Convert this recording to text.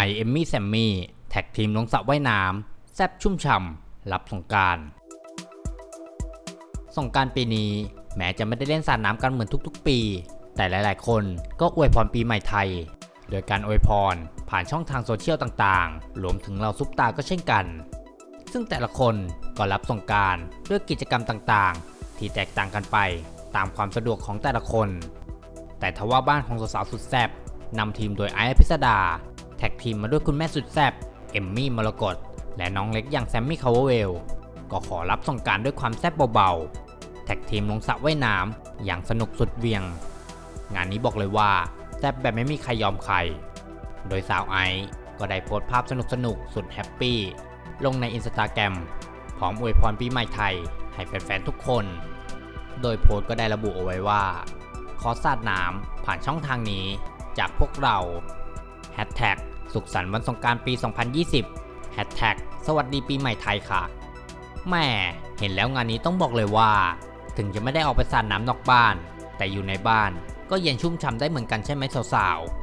ไอเอมมี่แซมมี่แท็กทีมลงสระว่ายน้ำแซบชุ่มฉ่ำรับสงการสงการปีนี้แม้จะไม่ได้เล่นสาดน้ำกันเหมือนทุกๆ ปี แต่หลายๆ คนก็อวยพรปีใหม่ไทย โดยการอวยพรผ่านช่องทางโซเชียลต่างๆรวมถึงเราซุปตาก็เช่นกัน ซึ่งแต่ละคนก็รับสงการด้วยกิจกรรมต่างๆ ที่แตกต่างกันไปตามความสะดวกของแต่ละคน แต่ทว่าบ้านของสาวๆสุดแซ่บนำทีมโดยไอซ์พิสดา ทีมมาด้วยคุณแม่สุดแซ่บเอมมี่มรกตและน้องเล็กอย่างแซมมี่คาวเวลก็ขอรับส่งการด้วยความแซ่บเบาๆ แท็กทีมลงสระว่ายน้ำอย่างสนุกสุดเวียง งานนี้บอกเลยว่าแซ่บแบบไม่มีใครยอมใคร โดยสาวไอซ์ก็ได้โพสต์ภาพสนุกๆสุดแฮปปี้ลงในอินสตาแกรมพร้อมอวยพรปีใหม่ไทย ให้แฟนๆทุกคน โดยโพสต์ก็ได้ระบุเอาไว้ว่า ขอสาดน้ำผ่านช่องทางนี้จากพวกเราแฮชแท็ก สุขสันต์วันสงการปี 2020แฮชแท็กสวัสดีปีใหม่ไทยค่ะแม่เห็นแล้วงานนี้ต้องบอกเลยว่า ถึงจะไม่ได้ออกไปสาดน้ำนอกบ้าน แต่อยู่ในบ้านก็เย็นชุ่มฉ่ำได้เหมือนกันใช่ไหมสาวๆ